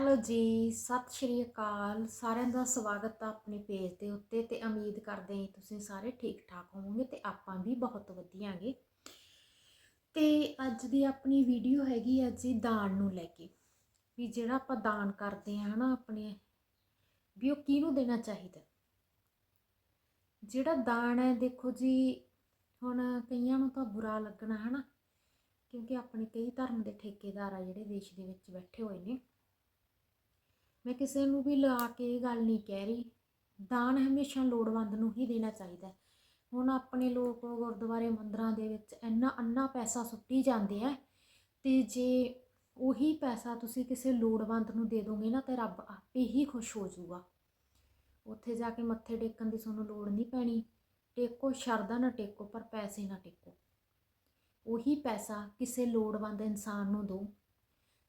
Hello ਜੀ, ਸਤਿ ਸ਼੍ਰੀ ਅਕਾਲ। ਸਾਰਿਆਂ ਦਾ ਸਵਾਗਤ ਆ ਆਪਣੇ ਪੇਜ ਦੇ ਉੱਤੇ ਤੇ ਉਮੀਦ ਕਰਦੇ ਹਾਂ ਤੁਸੀਂ ਸਾਰੇ ਠੀਕ ਠਾਕ ਹੋਵੋਗੇ ਤੇ ਆਪਾਂ ਵੀ ਬਹੁਤ ਵਧੀਆਂਗੇ। ਤੇ ਅੱਜ ਦੀ ਆਪਣੀ ਵੀਡੀਓ ਹੈਗੀ ਆ ਜੀ ਦਾਨ ਨੂੰ ਲੈ ਕੇ। ਵੀ ਜਿਹੜਾ ਆਪਾਂ ਦਾਨ ਕਰਦੇ ਹਾਂ ਹਨਾ ਆਪਣੇ, ਵੀ ਉਹ ਕਿਹਨੂੰ ਦੇਣਾ ਚਾਹੀਦਾ? ਜਿਹੜਾ ਦਾਨ ਹੈ, ਦੇਖੋ ਜੀ, ਹੁਣ ਕਈਆਂ ਨੂੰ ਤਾਂ ਬੁਰਾ ਲੱਗਣਾ, ਹਨਾ? ਕਿਉਂਕਿ ਆਪਣੇ ਕਈ ਧਰਮ ਦੇ ਠੇਕੇਦਾਰ ਆ ਜਿਹੜੇ ਦੇਸ਼ ਦੇ ਵਿੱਚ ਬੈਠੇ ਹੋਏ ਨੇ। ਮੈਂ ਕਿਸੇ ਨੂੰ ਵੀ ਲਾ ਕੇ ਇਹ ਗੱਲ ਨਹੀਂ ਕਹਿ ਰਹੀ। ਦਾਨ ਹਮੇਸ਼ਾ ਲੋੜਵੰਦ ਨੂੰ ਹੀ ਦੇਣਾ ਚਾਹੀਦਾ ਹੁਣ ਆਪਣੇ ਲੋਕ ਗੁਰਦੁਆਰੇ ਮੰਦਰਾਂ ਦੇ ਵਿੱਚ ਇੰਨਾ ਅੰਨਾ ਪੈਸਾ ਸੁੱਟੀ ਜਾਂਦੇ ਆ ਤੇ ਜੇ ਉਹੀ ਪੈਸਾ ਤੁਸੀਂ ਕਿਸੇ ਲੋੜਵੰਦ ਨੂੰ ਦੇ ਦੋਗੇ ਨਾ ਤੇ ਰੱਬ ਆਪੇ ਹੀ ਖੁਸ਼ ਹੋ ਜਾਊਗਾ। ਉੱਥੇ ਜਾ ਕੇ ਮੱਥੇ ਟੇਕਣ ਦੀ ਤੁਹਾਨੂੰ ਲੋੜ ਨਹੀਂ ਪੈਣੀ। ਟੇਕੋ, ਸ਼ਰਧਾ ਨਾ ਟੇਕੋ, ਪਰ ਪੈਸੇ ਨਾ ਟੇਕੋ। ਉਹੀ ਪੈਸਾ ਕਿਸੇ ਲੋੜਵੰਦ ਇਨਸਾਨ ਨੂੰ ਦਿਓ।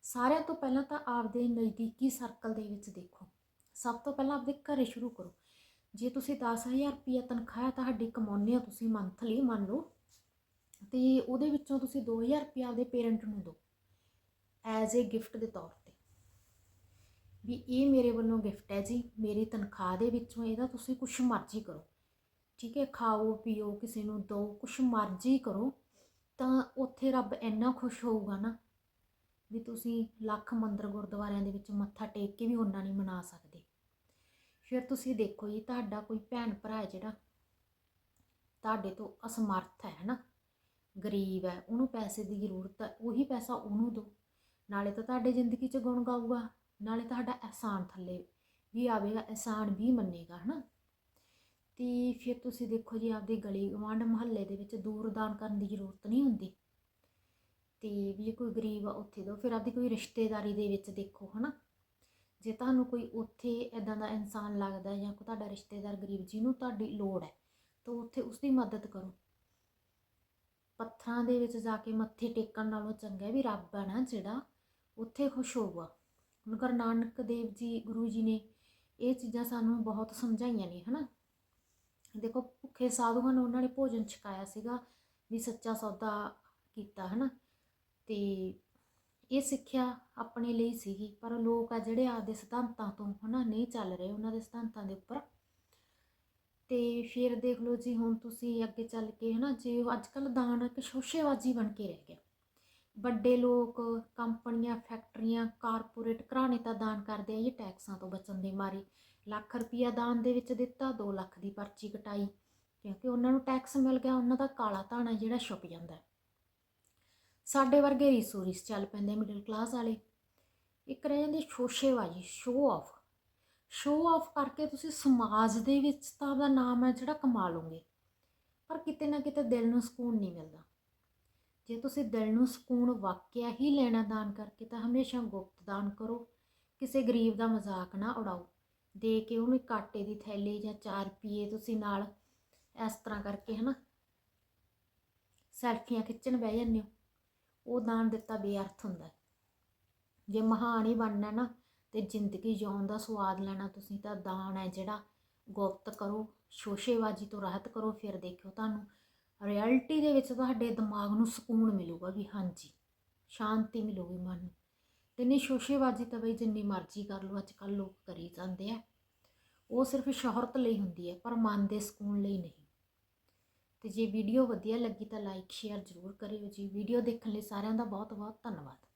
ਸਾਰਿਆਂ ਤੋਂ ਪਹਿਲਾਂ ਤਾਂ ਆਪਦੇ ਨਜ਼ਦੀਕੀ ਸਰਕਲ ਦੇ ਵਿੱਚ ਦੇਖੋ। ਸਭ ਤੋਂ ਪਹਿਲਾਂ ਆਪਦੇ ਘਰੇ ਸ਼ੁਰੂ ਕਰੋ। ਜੇ ਤੁਸੀਂ 10000 ਰੁਪਏ ਤਨਖਾਹ ਹੈ, ਤੁਹਾਡੀ ਕਮਾਉਂਦੇ ਹੋ ਤੁਸੀਂ ਮੰਥਲੀ ਮੰਨ ਲਓ, ਤੇ ਉਹਦੇ ਵਿੱਚੋਂ ਤੁਸੀਂ 2000 ਰੁਪਏ ਆਪਦੇ ਪੇਰੈਂਟ ਨੂੰ ਦਿਓ ਐਜ਼ ਅ ਗਿਫਟ ਦੇ ਤੌਰ ਤੇ। ਵੀ ਇਹ ਮੇਰੇ ਵੱਲੋਂ ਗਿਫਟ ਹੈ ਜੀ, ਮੇਰੀ ਤਨਖਾਹ ਦੇ ਵਿੱਚੋਂ ਇਹਦਾ ਤੁਸੀਂ ਕੁਛ ਮਰਜ਼ੀ ਕਰੋ। ਠੀਕ ਹੈ, ਖਾਓ, ਪੀਓ, ਕਿਸੇ ਨੂੰ ਦਿਓ, ਕੁਛ ਮਰਜ਼ੀ ਕਰੋ, ਤਾਂ ਉੱਥੇ ਰੱਬ ਇੰਨਾ ਖੁਸ਼ ਹੋਊਗਾ ਨਾ ਵੀ ਤੁਸੀਂ ਲੱਖ ਮੰਦਰ ਗੁਰਦੁਆਰਿਆਂ ਦੇ ਵਿੱਚ ਮੱਥਾ ਟੇਕ ਕੇ ਵੀ ਉਹਨਾਂ ਨਹੀਂ ਮਨਾ ਸਕਦੇ। ਫਿਰ ਤੁਸੀਂ ਦੇਖੋ ਜੀ, ਤੁਹਾਡਾ ਕੋਈ ਭੈਣ ਭਰਾ ਹੈ ਜਿਹੜਾ, ਤੁਹਾਡੇ ਤੋਂ ਅਸਮਰਥ ਹੈ ਨਾ ਗਰੀਬ ਹੈ, ਉਹਨੂੰ ਪੈਸੇ ਦੀ ਜ਼ਰੂਰਤ ਹੈ, ਉਹੀ ਪੈਸਾ ਉਹਨੂੰ ਦਿਓ। ਨਾਲੇ ਤਾਂ ਤੁਹਾਡੇ ਜ਼ਿੰਦਗੀ 'ਚ ਗੁਣ ਗਾਊਗਾ, ਨਾਲੇ ਤੁਹਾਡਾ ਅਹਿਸਾਨ ਥੱਲੇ ਵੀ ਆਵੇਗਾ, ਅਹਿਸਾਨ ਵੀ ਮੰਨੇਗਾ, ਹਨਾ? ਤੇ ਫਿਰ ਤੁਸੀਂ ਦੇਖੋ ਜੀ, ਆਪਦੇ ਗਲੀ ਗਵਾਂਢ ਮੁਹੱਲੇ ਦੇ ਵਿੱਚ ਦੂਰ ਦਾਨ ਕਰਨ ਦੀ ਜ਼ਰੂਰਤ ਨਹੀਂ ਹੁੰਦੀ। ਤੇ ਵੀ ਜੇ ਕੋਈ ਗਰੀਬ ਆ, ਉੱਥੇ ਦੋ। ਫਿਰ ਆਪਦੀ ਕੋਈ ਰਿਸ਼ਤੇਦਾਰੀ ਦੇ ਵਿੱਚ ਦੇਖੋ, ਹਨਾ? ਜੇ ਤੁਹਾਨੂੰ ਕੋਈ ਉੱਥੇ ਇਦਾਂ ਦਾ ਇਨਸਾਨ ਲੱਗਦਾ ਜਾਂ ਕੋਈ ਤੁਹਾਡਾ ਰਿਸ਼ਤੇਦਾਰ ਗਰੀਬ, ਜਿਹਨੂੰ ਤੁਹਾਡੀ ਲੋੜ ਹੈ, ਤਾਂ ਉੱਥੇ ਉਸ ਦੀ ਮਦਦ ਕਰੋ। ਪੱਥਰਾਂ ਦੇ ਵਿੱਚ ਜਾ ਕੇ ਮੱਥੇ ਟੇਕਣ ਨਾਲੋਂ ਚੰਗਾ ਵੀ ਰੱਬ ਹੈ ਨਾ ਜਿਹੜਾ, ਉੱਥੇ ਖੁਸ਼ ਹੋਊਗਾ। ਹੁਣ ਗੁਰੂ ਨਾਨਕ ਦੇਵ ਜੀ, ਗੁਰੂ ਜੀ ਨੇ ਇਹ ਚੀਜ਼ਾਂ ਸਾਨੂੰ ਬਹੁਤ ਸਮਝਾਈਆਂ ਨੇ, ਹਨਾ? ਦੇਖੋ, ਭੁੱਖੇ ਸਾਧੂਆਂ ਨੂੰ ਉਹਨਾਂ ਨੇ ਭੋਜਨ ਛਕਾਇਆ ਸੀਗਾ, ਵੀ ਸੱਚਾ ਸੌਦਾ ਕੀਤਾ, ਹਨਾ? ਤੇ ਇਹ ਸਿੱਖਿਆ ਆਪਣੇ ਲਈ ਸੀਗੀ, ਪਰ ਲੋਕ ਆ ਜਿਹੜੇ ਆਪਦੇ ਸਿਧਾਂਤਾਂ ਤੋਂ ਹਨਾ ਨਹੀਂ ਚੱਲ ਰਹੇ, ਉਹਨਾਂ ਦੇ ਸਿਧਾਂਤਾਂ ਦੇ ਉੱਪਰ। ਤੇ ਫਿਰ ਦੇਖ ਲਓ ਜੀ, ਹੁਣ ਤੁਸੀਂ ਅੱਗੇ ਚੱਲ ਕੇ ਹਨਾ, ਜੇ ਅੱਜ ਕੱਲ ਦਾਨ ਇੱਕ ਸ਼ੋਸ਼ੇਬਾਜ਼ੀ ਬਣ ਕੇ ਰਹਿ ਗਿਆ। ਵੱਡੇ ਲੋਕ ਕੰਪਨੀਆਂ, ਫੈਕਟਰੀਆਂ, ਕਾਰਪੋਰੇਟ ਘਰਾਣੇ ਤਾਂ ਦਾਨ ਕਰਦੇ ਆ ਇਹ ਟੈਕਸਾਂ ਤੋਂ ਬਚਣ ਦੇ ਮਾਰੇ। ਲੱਖ ਰੁਪਈਆ ਦਾਨ ਦੇ ਵਿੱਚ ਦਿੱਤਾ 2 ਲੱਖ ਦੀ ਪਰਚੀ ਕਟਾਈ, ਕਿਉਂਕਿ ਉਹਨਾਂ ਨੂੰ ਟੈਕਸ ਮਿਲ ਗਿਆ, ਉਹਨਾਂ ਦਾ ਕਾਲਾ ਧਨ ਜਿਹੜਾ ਛੁਪ ਜਾਂਦਾ। ਸਾਡੇ ਵਰਗੇ ਰੀਸੋ ਰੀਸ ਚੱਲ ਪੈਂਦੇ ਮਿਡਲ ਕਲਾਸ ਵਾਲੇ। ਇੱਕ ਰਹਿ ਜਾਂਦੀ ਸ਼ੋਸ਼ੇਬਾਜ਼ੀ ਸ਼ੋਅ ਆਫ ਸ਼ੋਅ ਆਫ ਕਰਕੇ ਤੁਸੀਂ ਸਮਾਜ ਦੇ ਵਿੱਚ ਤਾਂ ਆਪਦਾ ਨਾਮ ਹੈ ਜਿਹੜਾ ਕਮਾ ਲਓਗੇ। ਪਰ ਕਿਤੇ ਨਾ ਕਿਤੇ ਦਿਲ ਨੂੰ ਸਕੂਨ ਨਹੀਂ ਮਿਲਦਾ। ਜੇ ਤੁਸੀਂ ਦਿਲ ਨੂੰ ਸਕੂਨ ਵਾਕਿਆ ਹੀ ਲੈਣਾ ਦਾਨ ਕਰਕੇ ਤਾਂ ਹਮੇਸ਼ਾ ਗੁਪਤ ਦਾਨ ਕਰੋ। ਕਿਸੇ ਗਰੀਬ ਦਾ ਮਜ਼ਾਕ ਨਾ ਉਡਾਓ। ਦੇ ਕੇ ਉਹਨੂੰ ਕਾਟੇ ਦੀ ਥੈਲੀ ਜਾਂ 4 ਰੁਪਏ ਤੁਸੀਂ ਨਾਲ। ਇਸ ਤਰ੍ਹਾਂ ਕਰਕੇ ਹਨਾ। ਸੈਲਫੀਆਂ ਖਿੱਚਣ ਬਹਿ ਜਾਂਦੇ ਹੋ। ਉਹ ਦਾਨ ਦਿੱਤਾ ਬੇਅਰਥ ਹੁੰਦਾ ਜੇ ਮਹਾਨ ਹੀ ਬਣਨਾ ਨਾ ਤੇ ਜ਼ਿੰਦਗੀ ਜਿਉਣ ਦਾ ਸਵਾਦ ਲੈਣਾ ਤੁਸੀਂ ਤਾਂ ਦਾਨ ਹੈ ਜਿਹੜਾ ਗੁਪਤ ਕਰੋ, ਸ਼ੋਸ਼ੇਬਾਜ਼ੀ ਤੋਂ ਰਾਹਤ ਕਰੋ, ਫਿਰ ਦੇਖਿਓ ਤੁਹਾਨੂੰ ਰਿਐਲਿਟੀ ਦੇ ਵਿੱਚ ਤੁਹਾਡੇ ਦਿਮਾਗ ਨੂੰ ਸਕੂਨ ਮਿਲੂਗਾ ਵੀ ਹਾਂਜੀ, ਸ਼ਾਂਤੀ ਮਿਲੂਗੀ ਮਨ ਨੂੰ। ਤੇ ਨਹੀਂ ਸ਼ੋਸ਼ੇਬਾਜ਼ੀ ਤਾਂ ਬਈ ਜਿੰਨੀ ਮਰਜ਼ੀ ਕਰ ਲਓ, ਅੱਜ ਕੱਲ੍ਹ ਲੋਕ ਕਰੀ ਜਾਂਦੇ ਆ। ਉਹ ਸਿਰਫ ਸ਼ੋਹਰਤ ਲਈ ਹੁੰਦੀ ਹੈ, ਪਰ ਮਨ ਦੇ ਸਕੂਨ ਲਈ ਨਹੀਂ। ਤੇ ਜੇ ਵੀਡੀਓ ਵਧੀਆ ਲੱਗੀ ਤਾਂ ਲਾਈਕ ਸ਼ੇਅਰ ਜ਼ਰੂਰ ਕਰਿਓ ਜੀ। ਵੀਡੀਓ ਦੇਖਣ ਲਈ ਸਾਰਿਆਂ ਦਾ ਬਹੁਤ ਬਹੁਤ ਧੰਨਵਾਦ।